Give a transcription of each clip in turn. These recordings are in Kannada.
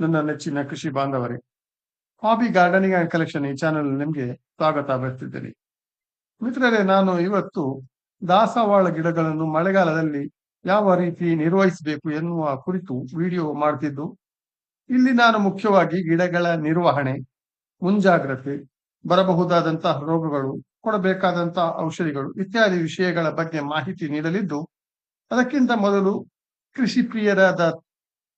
ನನ್ನ ನೆಚ್ಚಿನ ಕೃಷಿ ಬಾಂಧವರೇ. ಹಾಬಿ ಗಾರ್ಡನಿಂಗ್ ಅಂಡ್ ಕಲೆಕ್ಷನ್ ಈ ಚಾನೆಲ್ ನಿಮಗೆ ಸ್ವಾಗತ ಬಯಸ್ತಿದ್ದೇನೆ ಮಿತ್ರರೇ, ನಾನು ಇವತ್ತು ದಾಸವಾಳ ಗಿಡಗಳನ್ನು ಮಳೆಗಾಲದಲ್ಲಿ ಯಾವ ರೀತಿ ನಿರ್ವಹಿಸಬೇಕು ಎನ್ನುವ ಕುರಿತು ವಿಡಿಯೋ ಮಾಡ್ತಿದ್ದು. ಇಲ್ಲಿ ನಾನು ಮುಖ್ಯವಾಗಿ ಗಿಡಗಳ ನಿರ್ವಹಣೆ, ಮುಂಜಾಗ್ರತೆ, ಬರಬಹುದಾದಂತಹ ರೋಗಗಳು ಕೊಡಬೇಕಾದಂತಹ ಔಷಧಿಗಳು ಇತ್ಯಾದಿ ವಿಷಯಗಳ ಬಗ್ಗೆ ಮಾಹಿತಿ ನೀಡಲಿದ್ದು, ಅದಕ್ಕಿಂತ ಮೊದಲು ಕೃಷಿ ಪ್ರಿಯರಾದ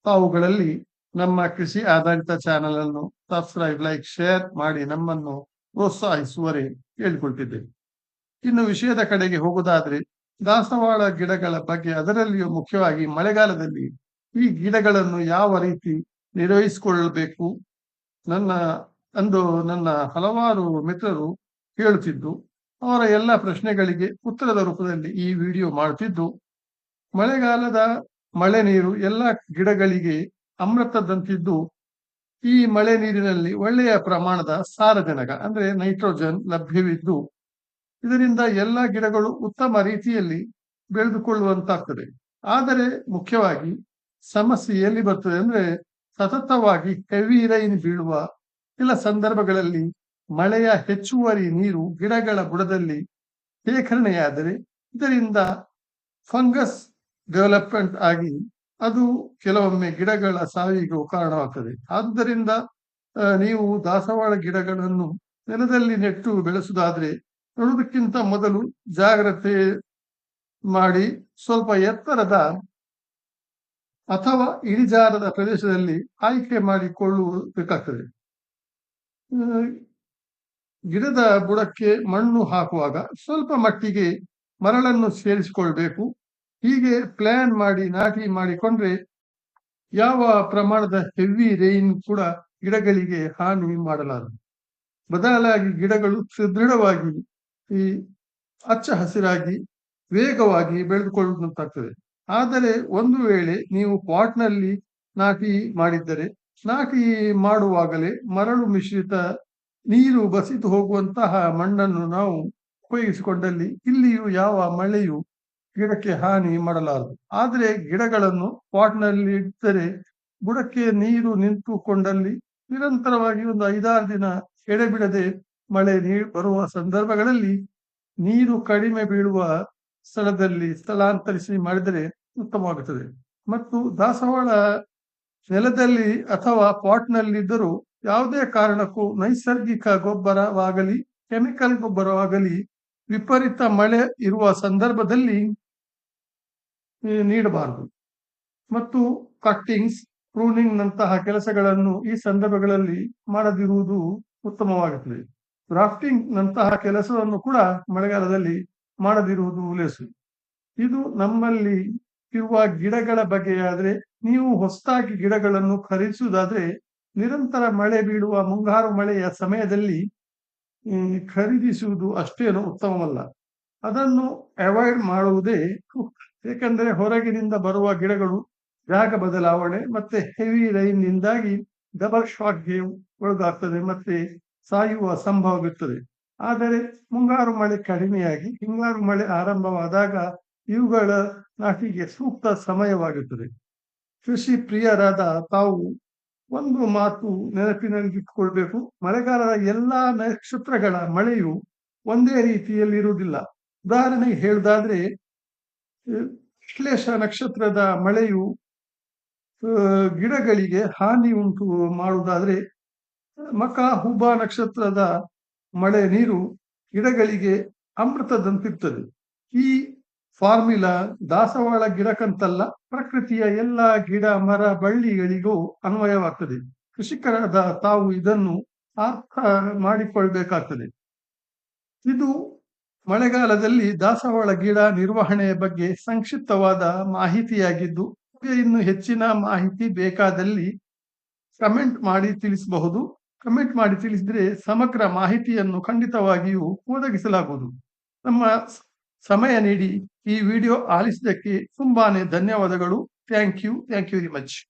ತಾವುಗಳಲ್ಲಿ ನಮ್ಮ ಕೃಷಿ ಆಧಾರಿತ ಚಾನೆಲ್ ಅನ್ನು ಸಬ್ಸ್ಕ್ರೈಬ್ ಲೈಕ್ ಶೇರ್ ಮಾಡಿ ನಮ್ಮನ್ನು ಪ್ರೋತ್ಸಾಹಿಸುವರೆ ಕೇಳಿಕೊಳ್ತಿದ್ದೇವೆ ಇನ್ನು ವಿಷಯದ ಕಡೆಗೆ ಹೋಗುವುದಾದ್ರೆ, ದಾಸವಾಳ ಗಿಡಗಳ ಬಗ್ಗೆ ಅದರಲ್ಲಿಯೂ ಮುಖ್ಯವಾಗಿ ಮಳೆಗಾಲದಲ್ಲಿ ಈ ಗಿಡಗಳನ್ನು ಯಾವ ರೀತಿ ನಿರ್ವಹಿಸಿಕೊಳ್ಳಬೇಕು ನನ್ನ, ಅಂದು ನನ್ನ ಹಲವಾರು ಮಿತ್ರರು ಕೇಳುತ್ತಿದ್ದು, ಅವರ ಎಲ್ಲ ಪ್ರಶ್ನೆಗಳಿಗೆ ಉತ್ತರದ ರೂಪದಲ್ಲಿ ಈ ವಿಡಿಯೋ ಮಾಡುತ್ತಿದ್ದು, ಮಳೆಗಾಲದ ಮಳೆ ನೀರು ಎಲ್ಲ ಗಿಡಗಳಿಗೆ ಅಮೃತದಂತಿದ್ದು ಈ ಮಳೆ ನೀರಿನಲ್ಲಿ ಒಳ್ಳೆಯ ಪ್ರಮಾಣದ ಸಾರಜನಕ, ಅಂದ್ರೆ ನೈಟ್ರೋಜನ್ ಲಭ್ಯವಿದ್ದು ಇದರಿಂದ ಎಲ್ಲ ಗಿಡಗಳು ಉತ್ತಮ ರೀತಿಯಲ್ಲಿ ಬೆಳೆದುಕೊಳ್ಳುವಂತಾಗ್ತದೆ. ಆದರೆ ಮುಖ್ಯವಾಗಿ ಸಮಸ್ಯೆ ಎಲ್ಲಿ ಬರ್ತದೆ ಅಂದ್ರೆ ಸತತವಾಗಿ ಹೆವಿ ರೈನ್ ಬೀಳುವ ಕೆಲ ಸಂದರ್ಭಗಳಲ್ಲಿ ಮಳೆಯ ಹೆಚ್ಚುವರಿ ನೀರು ಗಿಡಗಳ ಬುಡದಲ್ಲಿ ಶೇಖರಣೆಯಾದರೆ ಇದರಿಂದ ಫಂಗಸ್ ಡೆವಲಪ್ಮೆಂಟ್ ಆಗಿ ಅದು ಕೆಲವೊಮ್ಮೆ ಗಿಡಗಳ ಸಾವಿಗೂ ಕಾರಣವಾಗ್ತದೆ. ಆದ್ದರಿಂದ ನೀವು ದಾಸವಾಳ ಗಿಡಗಳನ್ನು ನೆಲದಲ್ಲಿ ನೆಟ್ಟು ಬೆಳೆಸುವುದಾದ್ರೆ, ನೋಡುವುದಕ್ಕಿಂತ ಮೊದಲು ಜಾಗ್ರತೆ ಮಾಡಿ, ಸ್ವಲ್ಪ ಎತ್ತರದ ಅಥವಾ ಇಳಿಜಾರದ ಪ್ರದೇಶದಲ್ಲಿ ಆಯ್ಕೆ ಮಾಡಿಕೊಳ್ಳಬೇಕಾಗ್ತದೆ. ಗಿಡದ ಬುಡಕ್ಕೆ ಮಣ್ಣು ಹಾಕುವಾಗ ಸ್ವಲ್ಪ ಮಟ್ಟಿಗೆ ಮರಳನ್ನು ಸೇರಿಸಿಕೊಳ್ಬೇಕು. ಹೀಗೆ ಪ್ಲಾನ್ ಮಾಡಿ, ನಾಟಿ ಮಾಡಿಕೊಂಡ್ರೆ ಯಾವ ಪ್ರಮಾಣದ ಹೆವಿ ರೈನ್ ಕೂಡ ಗಿಡಗಳಿಗೆ ಹಾನಿ ಮಾಡಲಾರದು. ಬದಲಾಗಿ ಗಿಡಗಳು ಸುದೃಢವಾಗಿ ಈ ಹಚ್ಚ ಹಸಿರಾಗಿ ವೇಗವಾಗಿ ಬೆಳೆದುಕೊಳ್ಳುವಂತಾಗ್ತದೆ. ಆದರೆ ಒಂದು ವೇಳೆ ನೀವು ಪಾಟ್ನಲ್ಲಿ ನಾಟಿ ಮಾಡಿದ್ದರೆ, ನಾಟಿ ಮಾಡುವಾಗಲೇ ಮರಳು ಮಿಶ್ರಿತ ನೀರು ಬಸಿದು ಹೋಗುವಂತಹ ಮಣ್ಣನ್ನು ನಾವು ಉಪಯೋಗಿಸಿಕೊಂಡಲ್ಲಿ ಇಲ್ಲಿಯೂ ಯಾವ ಮಳೆಯು ಗಿಡಕ್ಕೆ ಹಾನಿ ಮಾಡಲಾರದು. ಆದರೆ ಗಿಡಗಳನ್ನು ಪಾಟ್ನಲ್ಲಿ ಇಟ್ಟರೆ ಬುಡಕ್ಕೆ ನೀರು ನಿಂತುಕೊಂಡಲ್ಲಿ ನಿರಂತರವಾಗಿ ಒಂದು ಐದಾರು ದಿನ ಎಡೆಬಿಡದೆ ಮಳೆ ನೀರು ಬರುವ ಸಂದರ್ಭಗಳಲ್ಲಿ ನೀರು ಕಡಿಮೆ ಬೀಳುವ ಸ್ಥಳದಲ್ಲಿ ಸ್ಥಳಾಂತರಿಸಿ ಮಾಡಿದರೆ ಉತ್ತಮವಾಗುತ್ತದೆ. ಮತ್ತು ದಾಸವಾಳ ನೆಲದಲ್ಲಿ ಅಥವಾ ಪಾಟ್ನಲ್ಲಿದ್ದರೂ ಯಾವುದೇ ಕಾರಣಕ್ಕೂ ನೈಸರ್ಗಿಕ ಗೊಬ್ಬರವಾಗಲಿ, ಕೆಮಿಕಲ್ ಗೊಬ್ಬರವಾಗಲಿ ವಿಪರೀತ ಮಳೆ ಇರುವ ಸಂದರ್ಭದಲ್ಲಿ ನೀಡಬಾರದು. ಮತ್ತು ಕಟ್ಟಿಂಗ್ಸ್ ಪ್ರೂನಿಂಗ್ ನಂತಹ ಕೆಲಸಗಳನ್ನು ಈ ಸಂದರ್ಭಗಳಲ್ಲಿ ಮಾಡದಿರುವುದು ಉತ್ತಮವಾಗುತ್ತದೆ. ರಾಫ್ಟಿಂಗ್ ನಂತಹ ಕೆಲಸವನ್ನು ಕೂಡ ಮಳೆಗಾಲದಲ್ಲಿ ಮಾಡದಿರುವುದು ಲೇಸು. ಇದು ನಮ್ಮಲ್ಲಿ ಇರುವ ಗಿಡಗಳ ಬಗ್ಗೆಯಾದರೆ ನೀವು ಹೊಸದಾಗಿ ಗಿಡಗಳನ್ನು ಖರೀದಿಸುವುದಾದ್ರೆ, ನಿರಂತರ ಮಳೆ ಬೀಳುವ ಮುಂಗಾರು ಮಳೆಯ ಸಮಯದಲ್ಲಿ ಖರೀದಿಸುವುದು ಅಷ್ಟೇನು ಉತ್ತಮವಲ್ಲ. ಅದನ್ನು ಅವಾಯ್ಡ್ ಮಾಡುವುದೇ ಏಕೆಂದರೆ ಹೊರಗಿನಿಂದ ಬರುವ ಗಿಡಗಳು ಜಾಗ ಬದಲಾವಣೆ ಮತ್ತೆ ಹೆವಿ ರೈನ್ ನಿಂದಾಗಿ ಡಬಲ್ ಶಾಕ್ಗೆ ಒಳಗಾಗ್ತದೆ ಮತ್ತೆ ಸಾಯುವ ಸಂಭವವಿರುತ್ತದೆ. ಆದರೆ ಮುಂಗಾರು ಮಳೆ ಕಡಿಮೆಯಾಗಿ ಹಿಂಗಾರು ಮಳೆ ಆರಂಭವಾದಾಗ ಇವುಗಳ ನಾಟಿಗೆ ಸೂಕ್ತ ಸಮಯವಾಗಿರುತ್ತದೆ ಕೃಷಿ ಪ್ರಿಯರಾದ ತಾವು ಒಂದು ಮಾತು ನೆನಪಿನಲ್ಲಿ ಇಟ್ಟುಕೊಳ್ಬೇಕು ಮಳೆಗಾಲದ ಎಲ್ಲಾ ನಕ್ಷತ್ರಗಳ ಮಳೆಯು ಒಂದೇ ರೀತಿಯಲ್ಲಿರುವುದಿಲ್ಲ. ಉದಾಹರಣೆಗೆ ಹೇಳುದಾದ್ರೆ ವಿಶ್ಲೇಷ ನಕ್ಷತ್ರದ ಮಳೆಯು ಗಿಡಗಳಿಗೆ ಹಾನಿ ಉಂಟು ಮಾಡುವುದಾದ್ರೆ, ಮಕ ಹುಬ ನಕ್ಷತ್ರದ ಮಳೆ ನೀರು ಗಿಡಗಳಿಗೆ ಅಮೃತದಂತಿರ್ತದೆ. ಈ ಫಾರ್ಮುಲಾ ದಾಸವಾಳ ಗಿಡಕ್ಕಂತಲ್ಲ, ಪ್ರಕೃತಿಯ ಎಲ್ಲ ಗಿಡ, ಮರ, ಬಳ್ಳಿಗಳಿಗೂ ಅನ್ವಯವಾಗ್ತದೆ. ಕೃಷಿಕರಾದ ತಾವು ಇದನ್ನು ಅರ್ಥ ಮಾಡಿಕೊಳ್ಬೇಕಾಗ್ತದೆ. ಇದು ಮಳೆಗಾಲದಲ್ಲಿ ದಾಸವಾಳ ಗಿಡ ನಿರ್ವಹಣೆಯ ಬಗ್ಗೆ ಸಂಕ್ಷಿಪ್ತವಾದ ಮಾಹಿತಿಯಾಗಿದ್ದು, ಇನ್ನು ಹೆಚ್ಚಿನ ಮಾಹಿತಿ ಬೇಕಾದಲ್ಲಿ ಕಮೆಂಟ್ ಮಾಡಿ ತಿಳಿಸಬಹುದು. ಕಮೆಂಟ್ ಮಾಡಿ ತಿಳಿಸಿದ್ರೆ ಸಮಗ್ರ ಮಾಹಿತಿಯನ್ನು ಖಂಡಿತವಾಗಿಯೂ ಒದಗಿಸಲಾಗುವುದು. ನಮ್ಮ ಸಮಯ ನೀಡಿ ಈ ವಿಡಿಯೋ ಆಲಿಸಿದ್ದಕ್ಕೆ ತುಂಬಾನೇ ಧನ್ಯವಾದಗಳು. Thank you. Thank you very much.